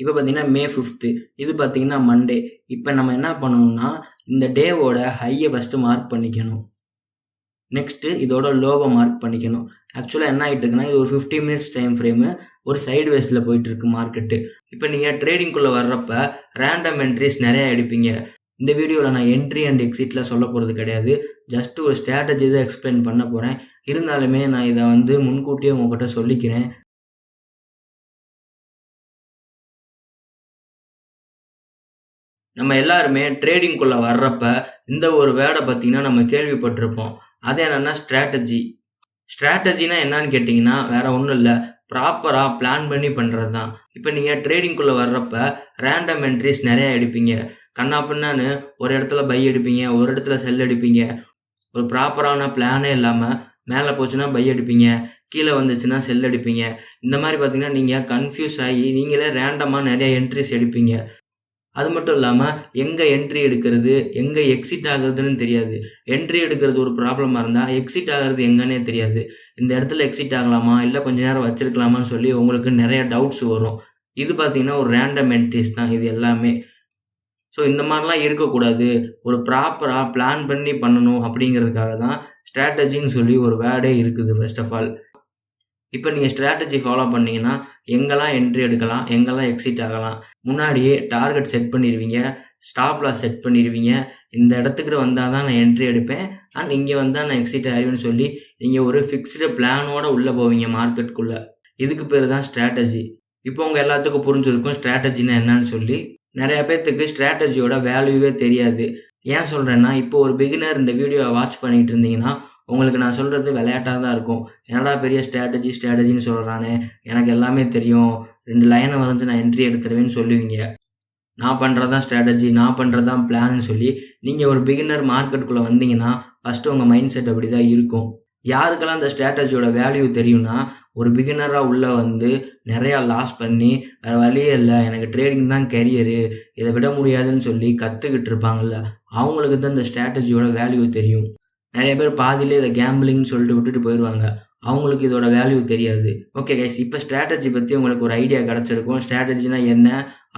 இப்போ பார்த்தீங்கன்னா மே ஃபிஃப்த்து இது பார்த்தீங்கன்னா மண்டே இப்போ நம்ம என்ன பண்ணணும்னா இந்த டேவோட ஹையை ஃபஸ்ட்டு மார்க் பண்ணிக்கணும். நெக்ஸ்ட்டு இதோட லோவை மார்க் பண்ணிக்கணும். ஆக்சுவலாக என்ன ஆகிட்டு இருக்குன்னா இது ஒரு ஃபிஃப்டி மினிட்ஸ் டைம் ஃப்ரேமு ஒரு சைடு வேஸ்ட்டில் போயிட்டுருக்கு மார்க்கெட்டு இப்போ நீங்கள் ட்ரேடிங்குள்ளே வர்றப்ப ரேண்டம் என்ட்ரிஸ் நிறையா எடுப்பீங்க. இந்த வீடியோவில் நான் என்ட்ரி அண்ட் எக்ஸிட்டில் சொல்ல போகிறது கிடையாது. ஜஸ்ட் ஒரு ஸ்ட்ராட்டஜி தான் எக்ஸ்பிளைன் பண்ண போகிறேன் இருந்தாலுமே நான் இதை வந்து முன்கூட்டியே உங்ககிட்ட சொல்லிக்கிறேன். நம்ம எல்லாருமே ட்ரேடிங்குள்ளே வர்றப்ப இந்த ஒரு வேர்டை பார்த்தீங்கன்னா நம்ம கேள்விப்பட்டிருப்போம். அது என்னென்னா ஸ்ட்ராட்டஜி ஸ்ட்ராட்டஜினா என்னன்னு கேட்டிங்கன்னா வேற ஒன்றும் இல்லை. ப்ராப்பராக பிளான் பண்ணி பண்ணுறது தான் இப்போ நீங்கள் ட்ரேடிங்குள்ளே வர்றப்ப ரேண்டம் என்ட்ரிஸ் நிறையா எடுப்பீங்க. கண்ணா பின்னான்னு ஒரு இடத்துல பை எடுப்பீங்க ஒரு இடத்துல செல் எடுப்பீங்க. ஒரு ப்ராப்பரான பிளானே இல்லாமல் மேலே போச்சுன்னா பை எடுப்பீங்க. கீழே வந்துச்சுன்னா செல் எடுப்பீங்க. இந்த மாதிரி பார்த்தீங்கன்னா நீங்கள் கன்ஃபியூஸ் ஆகி நீங்களே ரேண்டமாக நிறைய என்ட்ரிஸ் எடுப்பீங்க. அது மட்டும் இல்லாமல் எங்கே என்ட்ரி எடுக்கிறது எங்கே எக்ஸிட் ஆகுறதுன்னு தெரியாது. என்ட்ரி எடுக்கிறது ஒரு ப்ராப்ளமாக இருந்தால் எக்ஸிட் ஆகிறது எங்கன்னே தெரியாது. இந்த இடத்துல எக்ஸிட் ஆகலாமா இல்லை கொஞ்ச நேரம் வச்சிருக்கலாமான்னு சொல்லி உங்களுக்கு நிறைய டவுட்ஸ் வரும். இது பார்த்தீங்கன்னா ஒரு ரேண்டம் என்ட்ரிஸ் தான் இது எல்லாமே. ஸோ இந்த மாதிரிலாம் இருக்கக்கூடாது. ஒரு ப்ராப்பராக பிளான் பண்ணி பண்ணணும் அப்படிங்கிறதுக்காக தான் ஸ்ட்ராட்டஜின்னு சொல்லி ஒரு வேர்டே இருக்குது ஃபர்ஸ்ட் ஆஃப் ஆல் இப்போ நீங்கள் ஸ்ட்ராட்டஜி ஃபாலோ பண்ணிங்கன்னா எங்கெல்லாம் என்ட்ரி எடுக்கலாம் எங்கெல்லாம் எக்ஸிட் ஆகலாம் முன்னாடியே டார்கெட் செட் பண்ணிடுவீங்க ஸ்டாப் லாஸ் செட் பண்ணிடுவீங்க இந்த இடத்துக்கு வந்தால் தான் நான் என்ட்ரி எடுப்பேன். அண்ட் இங்கே வந்தால் நான் எக்ஸிட் ஆகிடுவேன்னு சொல்லி நீங்கள் ஒரு ஃபிக்ஸ்டு பிளானோட உள்ளே போவீங்க மார்க்கெட்டுக்குள்ளே இதுக்கு பேர் தான் ஸ்ட்ராட்டஜி இப்போ உங்கள் எல்லாத்துக்கும் புரிஞ்சிருக்கும் ஸ்ட்ராட்டஜினா என்னன்னு சொல்லி. நிறைய பேர்த்துக்கு ஸ்ட்ராட்டஜியோட வேல்யூவே தெரியாது. ஏன் சொல்கிறேன்னா இப்போ ஒரு பிகினர் இந்த வீடியோவை வாட்ச் பண்ணிகிட்டு இருந்தீங்கன்னா உங்களுக்கு நான் சொல்கிறது விளையாட்டாக தான் இருக்கும். என்னடா பெரிய ஸ்ட்ராட்டஜி ஸ்ட்ராட்டஜின்னு சொல்கிறானே எனக்கு எல்லாமே தெரியும். ரெண்டு லைனை வரைஞ்சி நான் என்ட்ரி எடுத்துருவேன்னு சொல்லுவீங்க. நான் பண்ணுறது தான் ஸ்ட்ராட்டஜி நான் பண்ணுறது தான் பிளான்னு சொல்லி நீங்கள் ஒரு பிகினர் மார்க்கெட்டுக்குள்ளே வந்தீங்கன்னா ஃபஸ்ட்டு உங்கள் மைண்ட் செட் அப்படி தான் இருக்கும். யாருக்கெல்லாம் அந்த ஸ்ட்ராட்டஜியோட வேல்யூ தெரியும்னா ஒரு பிகினராக உள்ளே வந்து நிறையா லாஸ் பண்ணி வேறு வழியே இல்லை. எனக்கு ட்ரேடிங் தான் கெரியரு இதை விட முடியாதுன்னு சொல்லி கற்றுக்கிட்டு இருப்பாங்கல்ல அவங்களுக்கு தான் இந்த ஸ்ட்ராட்டஜியோட வேல்யூ தெரியும். நிறைய பேர் பாதியிலே இதை கேம்பிளிங்னு சொல்லிட்டு விட்டுட்டு போயிடுவாங்க அவங்களுக்கு இதோட வேல்யூ தெரியாது. ஓகே கைஸ் இப்போ ஸ்ட்ராட்டஜி பற்றி உங்களுக்கு ஒரு ஐடியா கிடச்சிருக்கும். ஸ்ட்ராட்டஜினா என்ன?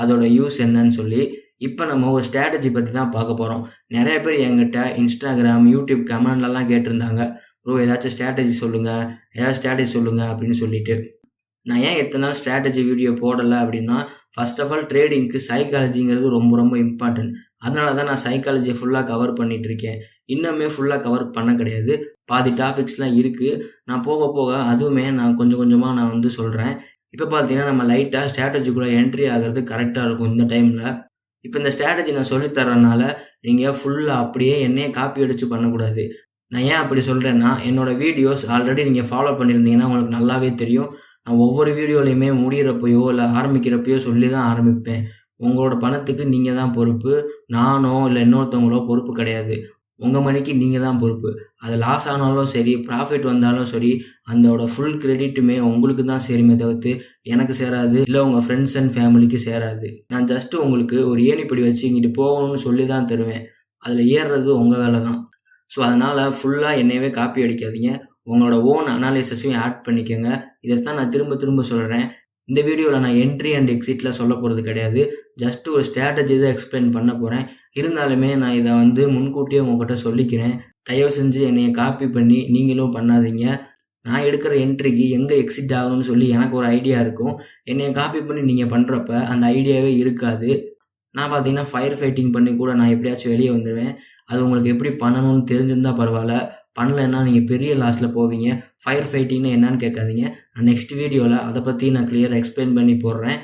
அதோட யூஸ் என்னன்னு சொல்லி இப்போ நம்ம ஒரு ஸ்ட்ராட்டஜி பற்றி தான் பார்க்க போகிறோம் நிறைய பேர் என்கிட்ட இன்ஸ்டாகிராம் யூடியூப் கமெண்ட்லலாம் கேட்டிருந்தாங்க. ப்ரோ ஏதாச்சும் ஸ்ட்ராட்டஜி சொல்லுங்கள் ஏதாச்சும் ஸ்ட்ராட்டஜி சொல்லுங்கள் அப்படின்னு சொல்லிட்டு. நான் ஏன் எத்தனை நாள் ஸ்ட்ராட்டஜி வீடியோ போடலை அப்படின்னா ஃபர்ஸ்ட் ஆஃப் ஆல் ட்ரேடிங்க்கு சைக்காலஜிங்கிறது ரொம்ப ரொம்ப இம்பார்ட்டன்ட் அதனால தான் நான் சைக்காலஜியை ஃபுல்லாக கவர் பண்ணிகிட்டு இருக்கேன். இன்னுமே ஃபுல்லாக கவர் பண்ண கிடையாது. பாதி டாபிக்ஸ்லாம் இருக்குது நான் போக போக அதுவுமே நான் கொஞ்சம் கொஞ்சமாக நான் வந்து சொல்கிறேன் இப்போ பார்த்தீங்கன்னா நம்ம லைட்டாக ஸ்ட்ராட்டஜிக்குள்ளே என்ட்ரி ஆகிறது கரெக்டாக இருக்கும் இந்த டைமில் இப்போ இந்த ஸ்ட்ராட்டஜி நான் சொல்லித்தரனால நீங்கள் ஃபுல்லாக அப்படியே என்னையே காப்பி அடித்து பண்ணக்கூடாது. நான் ஏன் அப்படி சொல்கிறேன்னா என்னோடய வீடியோஸ் ஆல்ரெடி நீங்கள் ஃபாலோ பண்ணியிருந்தீங்கன்னா உங்களுக்கு நல்லாவே தெரியும். நான் ஒவ்வொரு வீடியோலையுமே முடிகிறப்பையோ இல்லை ஆரம்பிக்கிறப்பையோ சொல்லி தான் ஆரம்பிப்பேன். உங்களோட பணத்துக்கு நீங்கள் தான் பொறுப்பு. நானோ இல்லை இன்னொருத்தவங்களோ பொறுப்பு கிடையாது. உங்கள் மணிக்கு நீங்கள் தான் பொறுப்பு. அது லாஸ் ஆனாலும் சரி ப்ராஃபிட் வந்தாலும் சரி அதோட ஃபுல் கிரெடிட்டுமே உங்களுக்கு தான் சேருமே தவிர்த்து எனக்கு சேராது இல்லை உங்கள் ஃப்ரெண்ட்ஸ் அண்ட் ஃபேமிலிக்கு சேராது. நான் ஜஸ்ட்டு உங்களுக்கு ஒரு ஏணிப்படி வச்சு இங்கிட்டு போகணும்னு சொல்லி தான் தருவேன். அதில் ஏறுறது உங்கள் வேலை தான். ஸோ அதனால் ஃபுல்லாக என்னையவே காப்பி அடிக்காதீங்க. உங்களோட ஓன் அனாலிசஸையும் ஆட் பண்ணிக்கோங்க. இதை தான் நான் திரும்ப திரும்ப சொல்கிறேன் இந்த வீடியோவில் நான் என்ட்ரி அண்ட் எக்ஸிட்டில் சொல்ல போகிறது கிடையாது. ஜஸ்ட் ஒரு ஸ்ட்ராட்டஜி தான் எக்ஸ்பிளைன் பண்ண போகிறேன் இருந்தாலுமே நான் இதை வந்து முன்கூட்டியே உங்ககிட்ட சொல்லிக்கிறேன். தயவு செஞ்சு என்னையை காப்பி பண்ணி நீங்களும் பண்ணாதீங்க. நான் எடுக்கிற என்ட்ரிக்கு எங்கே எக்ஸிட் ஆகணும்னு சொல்லி எனக்கு ஒரு ஐடியா இருக்கும். என்னையை காப்பி பண்ணி நீங்கள் பண்ணுறப்ப அந்த ஐடியாவே இருக்காது. நான் பார்த்தீங்கன்னா ஃபயர் ஃபைட்டிங் பண்ணி கூட நான் எப்படியாச்சும் வெளியே வந்துடுவேன் அது உங்களுக்கு எப்படி பண்ணணும்னு தெரிஞ்சிருந்தா பரவாயில்ல. பண்ணலைன்னா நீங்கள் பெரிய லாஸில் போவீங்க. ஃபயர் ஃபைட்டிங்னு என்னன்னு கேட்காதீங்க. நான் நெக்ஸ்ட் வீடியோவில் அதை பற்றி நான் கிளியராக எக்ஸ்பிளைன் பண்ணி போடுறேன்.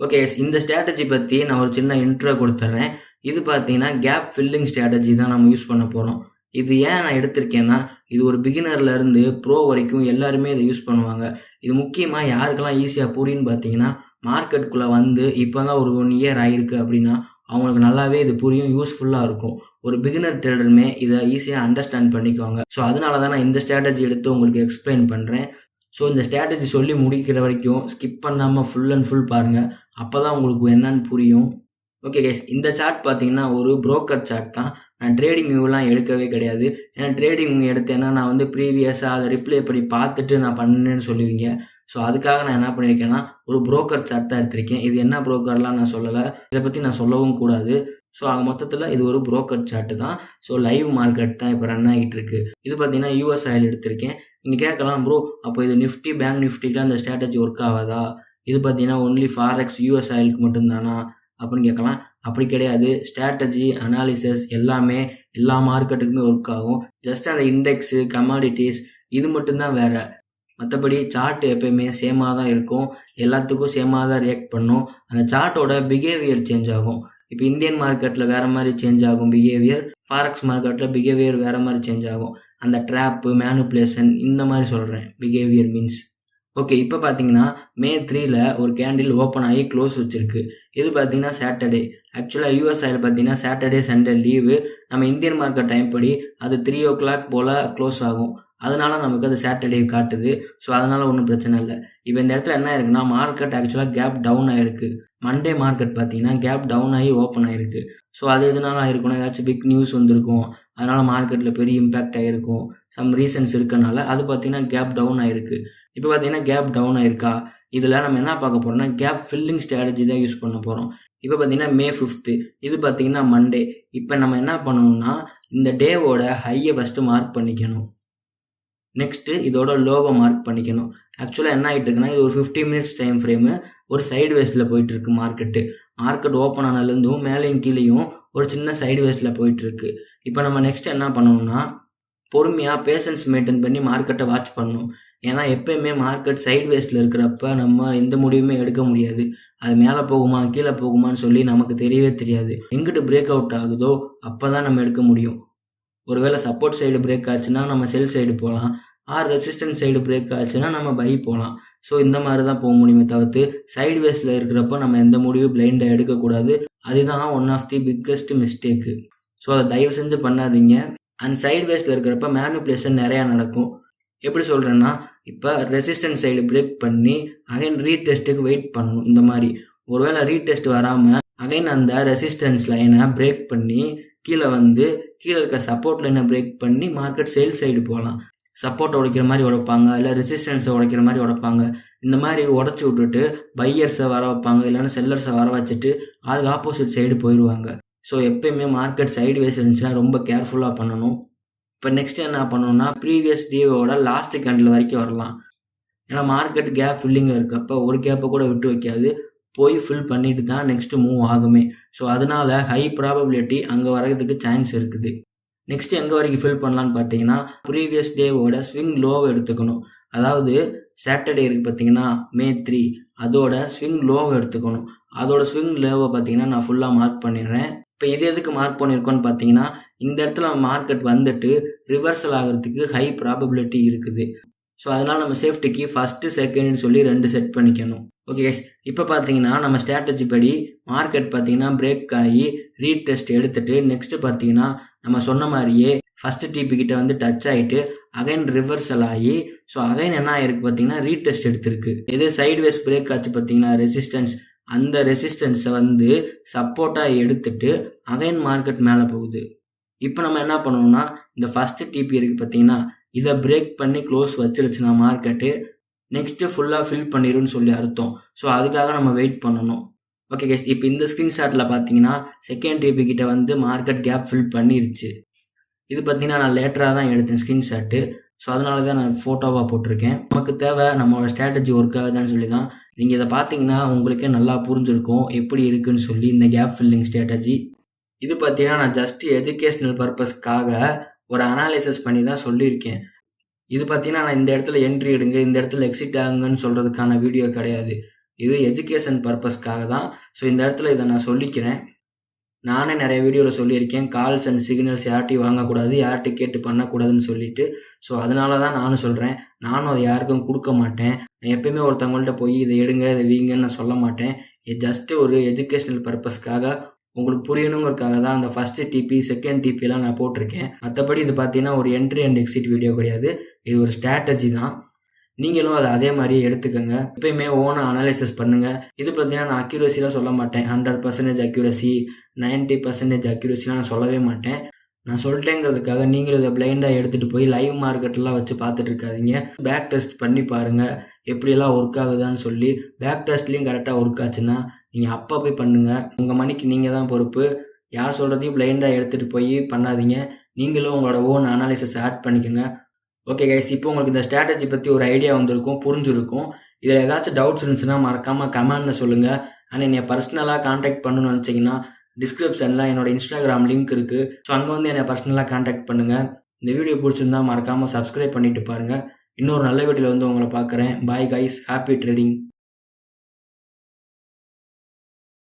ஓகே இந்த ஸ்ட்ராட்டஜி பற்றி நான் ஒரு சின்ன இன்ட்ரோ கொடுத்துட்றேன் இது பார்த்தீங்கன்னா கேப் ஃபில்லிங் ஸ்ட்ராட்டஜி தான் நம்ம யூஸ் பண்ண போகிறோம் இது ஏன் நான் எடுத்திருக்கேன்னா இது ஒரு பிகினர்லேருந்து ப்ரோ வரைக்கும் எல்லாருமே இதை யூஸ் பண்ணுவாங்க. இது முக்கியமாக யாருக்கெல்லாம் ஈஸியாக புரியுன்னு பார்த்தீங்கன்னா மார்க்கெட்டுக்குள்ளே வந்து இப்போ தான் ஒரு ஒன் இயர் ஆகிருக்கு அப்படின்னா அவங்களுக்கு நல்லாவே இது புரியும் யூஸ்ஃபுல்லாக இருக்கும். ஒரு பிகினர் ட்ரேடருமே இதை ஈஸியாக அண்டர்ஸ்டாண்ட் பண்ணிக்குவாங்க. ஸோ அதனால தான் நான் இந்த ஸ்ட்ராட்டஜி எடுத்து உங்களுக்கு எக்ஸ்பிளைன் பண்ணுறேன் ஸோ இந்த ஸ்ட்ராட்டஜி சொல்லி முடிக்கிற வரைக்கும் ஸ்கிப் பண்ணாமல் ஃபுல் அண்ட் ஃபுல் பாருங்கள் அப்போ தான் உங்களுக்கு என்னன்னு புரியும். ஓகே கேஸ் இந்த சார்ட் பார்த்தீங்கன்னா ஒரு புரோக்கர் சார்ட் தான். நான் ட்ரேடிங் வியூலாம் எடுக்கவே கிடையாது. ஏன்னா ட்ரேடிங் எடுத்தேன்னா நான் வந்து ப்ரீவியஸாக அதை ரிப்ளை பண்ணி பார்த்துட்டு நான் பண்ணேன்னு சொல்லுவீங்க. ஸோ அதுக்காக நான் என்ன பண்ணியிருக்கேன்னா ஒரு புரோக்கர் சார்ட் தான் எடுத்திருக்கேன். இது என்ன புரோக்கர்லாம் நான் சொல்லலை. இதை பற்றி நான் சொல்லவும் கூடாது. ஸோ ஆக மொத்தத்தில் இது ஒரு புரோக்கர் சார்ட்டு தான். ஸோ லைவ் மார்க்கெட் தான் இப்போ ரன் ஆகிட்டு இருக்கு. இது பார்த்தீங்கன்னா யூஎஸ் ஆயில் எடுத்திருக்கேன். நீங்கள் கேட்கலாம் ப்ரோ அப்போ இது நிஃப்டி பேங்க் நிஃப்டிக்கெலாம் இந்த ஸ்ட்ராட்டஜி ஒர்க் ஆகாதா? இது பார்த்தீங்கன்னா ஒன்லி ஃபாரெக்ஸ் யூஎஸ் ஆயிலுக்கு மட்டும்தானா அப்படின்னு கேட்கலாம். அப்படி கிடையாது. ஸ்ட்ராட்டஜி அனாலிசிஸ் எல்லாமே எல்லா மார்க்கெட்டுக்குமே ஒர்க் ஆகும். ஜஸ்ட் அந்த இண்டெக்ஸு கமாடிட்டிஸ் இது மட்டும்தான் வேறு. மற்றபடி சார்ட் எப்பயுமே சேமாக தான் இருக்கும். எல்லாத்துக்கும் சேமாக தான் ரியாக்ட் பண்ணும். அந்த சார்ட்டோட பிஹேவியர் சேஞ்ச் ஆகும். இப்போ இந்தியன் மார்க்கெட்டில் வேறு மாதிரி சேஞ்ச் ஆகும் பிஹேவியர் ஃபாரக்ஸ் மார்க்கெட்டில் பிஹேவியர் வேறு மாதிரி சேஞ்ச் ஆகும். அந்த ட்ராப்பு மேனுப்புலேஷன் இந்த மாதிரி சொல்கிறேன் பிஹேவியர் மீன்ஸ் ஓகே இப்போ பார்த்தீங்கன்னா மே த்ரீல ஒரு கேண்டில் ஓப்பன் ஆகி க்ளோஸ் வச்சுருக்கு. இது பார்த்தீங்கன்னா சாட்டர்டே ஆக்சுவலாக யூஎஸ்ஐயில் பார்த்தீங்கன்னா சாட்டர்டே சண்டே லீவு நம்ம இந்தியன் மார்க்கெட் டைம் படி அது த்ரீ ஓ கிளாக் போல் க்ளோஸ் ஆகும். அதனால நமக்கு அது சாட்டர்டே காட்டுது. ஸோ அதனால ஒன்றும் பிரச்சனை இல்லை. இப்போ இந்த இடத்துல என்ன இருக்குன்னா மார்க்கெட் ஆக்சுவலாக கேப் டவுன் ஆயிருக்கு. மண்டே மார்க்கெட் பார்த்தீங்கன்னா கேப் டவுன் ஆகி ஓப்பன் ஆயிருக்கு. ஸோ அது எதனால ஆயிருக்குன்னா ஏதாச்சும் பிக் நியூஸ் வந்திருக்கும். அதனால மார்க்கெட்டில் பெரிய இம்பேக்ட் ஆகிருக்கும் சம் ரீசன்ஸ் இருக்கனால அது பார்த்தீங்கன்னா கேப் டவுன் ஆயிருக்கு. இப்போ பார்த்தீங்கன்னா கேப் டவுன் ஆயிருக்கா? இதில் நம்ம என்ன பார்க்க போகிறோம்னா கேப் ஃபில்லிங் ஸ்ட்ராட்டஜி தான் யூஸ் பண்ண போகிறோம் இப்போ பார்த்தீங்கன்னா மே ஃபிஃப்த்து இது பார்த்தீங்கன்னா மண்டே இப்போ நம்ம என்ன பண்ணணும்னா இந்த டேவோட ஹையை ஃபஸ்ட்டு மார்க் பண்ணிக்கணும். நெக்ஸ்ட்டு இதோட லோவை மார்க் பண்ணிக்கணும். ஆக்சுவலாக என்ன ஆகிட்டு இருக்குன்னா இது ஒரு ஃபிஃப்டி மினிட்ஸ் டைம் ஃப்ரேமு ஒரு சைடு வேஸ்ட்டில் போயிட்டுருக்கு மார்க்கெட்டு மார்க்கெட் ஓப்பன் ஆனதுலேருந்தும் மேலேயும் கீழேயும் ஒரு சின்ன சைடு வேஸ்ட்டில் போயிட்டுருக்கு. இப்போ நம்ம நெக்ஸ்ட் என்ன பண்ணணும்னா பொறுமையாக பேஷன்ஸ் மெயின்டைன் பண்ணி மார்க்கெட்டை வாட்ச் பண்ணணும். ஏன்னா எப்பயுமே மார்க்கெட் சைடு வேஸ்ட்டில் இருக்கிறப்ப நம்ம எந்த முடிவுமே எடுக்க முடியாது. அது மேலே போகுமா கீழே போகுமான்னு சொல்லி நமக்கு தெரியவே தெரியாது. எங்கிட்டு பிரேக் அவுட் ஆகுதோ அப்போ தான் நம்ம எடுக்க முடியும். ஒருவேளை சப்போர்ட் சைடு பிரேக் ஆச்சுன்னா நம்ம செல் சைடு போகலாம் ஆர் ரெசிஸ்டன்ஸ் சைடு பிரேக் ஆச்சுன்னா நம்ம பை போகலாம் ஸோ இந்த மாதிரி தான் போக முடியுமே தவிர்த்து சைடு வேஸில் இருக்கிறப்ப நம்ம எந்த முடிவும் பிளைண்டாக எடுக்கக்கூடாது. அதுதான் one of the biggest mistake so அதை தயவு செஞ்சு பண்ணாதீங்க. அண்ட் சைடு வேஸில் இருக்கிறப்ப மேனுப்ளேஷன் நிறையா நடக்கும். எப்படி சொல்கிறேன்னா இப்போ ரெசிஸ்டன்ஸ் சைடு பிரேக் பண்ணி அகைன் ரீடெஸ்ட்டுக்கு வெயிட் பண்ணணும். இந்த மாதிரி. ஒருவேளை ரீடெஸ்ட் வராமல் அகைன் அந்த ரெசிஸ்டன்ஸ் லைனை பிரேக் பண்ணி கீழே வந்து கீழே இருக்க சப்போர்ட் லைனை பிரேக் பண்ணி மார்க்கெட் சேல் சைடு போகலாம் சப்போர்ட்டை உடைக்கிற மாதிரி உடைப்பாங்க இல்லை ரெசிஸ்டன்ஸை உடைக்கிற மாதிரி உடைப்பாங்க. இந்த மாதிரி உடச்சி விட்டுட்டு பையர்ஸை வர வைப்பாங்க இல்லைன்னா செல்லர்ஸை வர வச்சுட்டு அதுக்கு ஆப்போசிட் சைடு போயிடுவாங்க ஸோ எப்பயுமே மார்க்கெட் சைடு வேஸ் இருந்துச்சுன்னா ரொம்ப கேர்ஃபுல்லாக பண்ணணும். இப்போ நெக்ஸ்ட் என்ன பண்ணணும்னா ப்ரீவியஸ் டேவோட லாஸ்ட் கேண்டில் வரைக்கும் வரலாம். ஏன்னா மார்க்கெட் கேப் ஃபில்லிங்கில் இருக்கப்போ ஒரு கேப்பை கூட விட்டு வைக்காது. போய் ஃபில் பண்ணிட்டு தான் நெக்ஸ்ட்டு மூவ் ஆகுமே. ஸோ அதனால ஹை ப்ராபபிலிட்டி அங்கே வர்றதுக்கு சான்ஸ் இருக்குது. நெக்ஸ்ட் எங்கே வரைக்கும் ஃபில் பண்ணலான்னு பார்த்தீங்கன்னா ப்ரீவியஸ் டேவோட ஸ்விங் லோவை எடுத்துக்கணும். அதாவது சாட்டர்டே இருக்குது பார்த்தீங்கன்னா மே த்ரீ அதோட ஸ்விங் லோவை எடுத்துக்கணும். அதோட ஸ்விங் லோவை பார்த்தீங்கன்னா நான் ஃபுல்லாக மார்க் பண்ணிடுறேன். இப்போ இது எதுக்கு மார்க் பண்ணியிருக்கோன்னு பார்த்தீங்கன்னா இந்த இடத்துல மார்க்கெட் வந்துட்டு ரிவர்சல் ஆகிறதுக்கு ஹை ப்ராபபிலிட்டி இருக்குது. ஸோ அதனால் நம்ம சேஃப்டிக்கு ஃபஸ்ட்டு செகண்ட்னு சொல்லி ரெண்டு செட் பண்ணிக்கணும். ஓகே கைஸ் இப்போ பார்த்தீங்கன்னா நம்ம ஸ்ட்ராட்டஜி படி மார்க்கெட் பார்த்தீங்கன்னா பிரேக் ஆகி ரீடெஸ்ட் எடுத்துட்டு நெக்ஸ்ட்டு பார்த்தீங்கன்னா நம்ம சொன்ன மாதிரியே ஃபஸ்ட்டு டிபி கிட்ட வந்து டச் ஆகிட்டு அகைன் ரிவர்சல் ஆகி ஸோ அகைன் என்ன ஆயிருக்கு பார்த்தீங்கன்னா ரீடெஸ்ட் எடுத்திருக்கு. எது சைட்வேஸ் பிரேக் ஆச்சு பார்த்தீங்கன்னா ரெசிஸ்டன்ஸ் அந்த ரெசிஸ்டன்ஸை வந்து சப்போர்ட்டாக எடுத்துட்டு அகைன் மார்க்கெட் மேலே போகுது. இப்போ நம்ம என்ன பண்ணணும்னா இந்த ஃபஸ்ட்டு டிபி இருக்குது பார்த்தீங்கன்னா இதை பிரேக் பண்ணி க்ளோஸ் வச்சிருச்சுன்னா மார்க்கெட்டு நெக்ஸ்ட்டு ஃபுல்லாக ஃபில் பண்ணிடும்னு சொல்லி அர்த்தம். ஸோ அதுக்காக நம்ம வெயிட் பண்ணணும். ஓகே கேஸ் இப்போ இந்த ஸ்க்ரீன்ஷாட்டில் பார்த்தீங்கன்னா செகண்ட் டிபி கிட்ட வந்து மார்க்கெட் கேப் ஃபில் பண்ணிருச்சு. இது பார்த்தீங்கன்னா நான் லேட்டராக தான் எடுத்தேன் ஸ்க்ரீன்ஷாட்டு ஸோ அதனால தான் நான் ஃபோட்டோவாக போட்டிருக்கேன். நமக்கு தேவை நம்மளோட ஸ்ட்ராட்டஜி ஒர்க் ஆகுதுன்னு சொல்லி தான். நீங்கள் இதை பார்த்தீங்கன்னா உங்களுக்கே நல்லா புரிஞ்சிருக்கும் எப்படி இருக்குன்னு சொல்லி இந்த கேப் ஃபில்லிங் ஸ்ட்ராட்டஜி இது பார்த்தீங்கன்னா நான் ஜஸ்ட் எஜுகேஷ்னல் பர்பஸ்க்காக ஒரு அனாலிசிஸ் பண்ணி தான் சொல்லியிருக்கேன். இது பார்த்தீங்கன்னா நான் இந்த இடத்துல என்ட்ரி எடுங்க இந்த இடத்துல எக்ஸிட் ஆகுங்கன்னு சொல்கிறதுக்கான வீடியோ கிடையாது. இது எஜுகேஷன் பர்பஸ்க்காக தான். ஸோ இந்த இடத்துல இதை நான் சொல்லிக்கிறேன். நானே நிறைய வீடியோவில் சொல்லியிருக்கேன். கால்ஸ் அண்ட் சிக்னல்ஸ் யார்ட்டையும் வாங்கக்கூடாது யார்கிட்ட கேட்டு பண்ணக்கூடாதுன்னு சொல்லிட்டு. ஸோ அதனால தான் நானும் சொல்கிறேன் நானும் அதை யாருக்கும் கொடுக்க மாட்டேன். நான் எப்பயுமே ஒருத்தவங்கள்ட்ட போய் இதை எடுங்க இதை வீங்கன்னு நான் சொல்ல மாட்டேன். இது ஜஸ்ட்டு ஒரு எஜுகேஷ்னல் பர்பஸ்க்காக உங்களுக்கு புரியணுங்கிறதுக்காக தான் அந்த ஃபஸ்ட்டு டிபி செகண்ட் டிபிலாம் நான் போட்டிருக்கேன். மற்றபடி இது பார்த்தீங்கன்னா ஒரு என்ட்ரி அண்ட் எக்ஸிட் வீடியோ கிடையாது. இது ஒரு ஸ்ட்ராட்டஜி தான். நீங்களும் அதை அதே மாதிரியே எடுத்துக்கோங்க. எப்பயுமே ஓன அனாலிசிஸ் பண்ணுங்கள் இது பார்த்தீங்கன்னா நான் அக்யூரஸிலாம் சொல்ல மாட்டேன். Hundred percentage accuracy ninety percentage அக்யூரஸிலாம் நான் சொல்லவே மாட்டேன். நான் சொல்லிட்டேங்கிறதுக்காக நீங்களும் இதை பிளைண்டாக எடுத்துகிட்டு போய் லைவ் மார்க்கெட்டெல்லாம் வச்சு பார்த்துட்டு இருக்காதிங்க. பேக் டெஸ்ட் பண்ணி பாருங்கள் எப்படியெல்லாம் ஒர்க் ஆகுதான்னு சொல்லி பேக் டெஸ்ட்லேயும் கரெக்டாக ஒர்க் ஆச்சுன்னா நீங்கள் அப்போ போய் பண்ணுங்கள் உங்கள் மணிக்கு நீங்கள் தான் பொறுப்பு. யார் சொல்கிறதையும் பிளைண்டாக எடுத்துகிட்டு போய் பண்ணாதீங்க. நீங்களும் உங்களோட ஓன் அனாலிசிஸ் ஆட் பண்ணிக்கோங்க. ஓகே கைஸ் இப்போ உங்களுக்கு இந்த ஸ்ட்ராட்டஜி பற்றி ஒரு ஐடியா வந்திருக்கும் புரிஞ்சிருக்கும். இதில் ஏதாச்சும் டவுட்ஸ் இருந்துச்சுன்னா மறக்காமல் கமெண்டில் சொல்லுங்கள் அண்ட் என்னை பர்சனலாக காண்டாக்ட் பண்ணணும்னு நினச்சிங்கன்னா டிஸ்கிரிப்ஷனில் என்னோட இன்ஸ்டாகிராம் லிங்க் இருக்குது ஸோ அங்கே வந்து என்னை பர்சனலாக காண்டாக்ட் பண்ணுங்கள் இந்த வீடியோ பிடிச்சிருந்தா மறக்காமல் சப்ஸ்கிரைப் பண்ணிட்டு பாருங்கள் இன்னொரு நல்ல வீட்டில் வந்து உங்களை பார்க்குறேன். Bye guys happy trading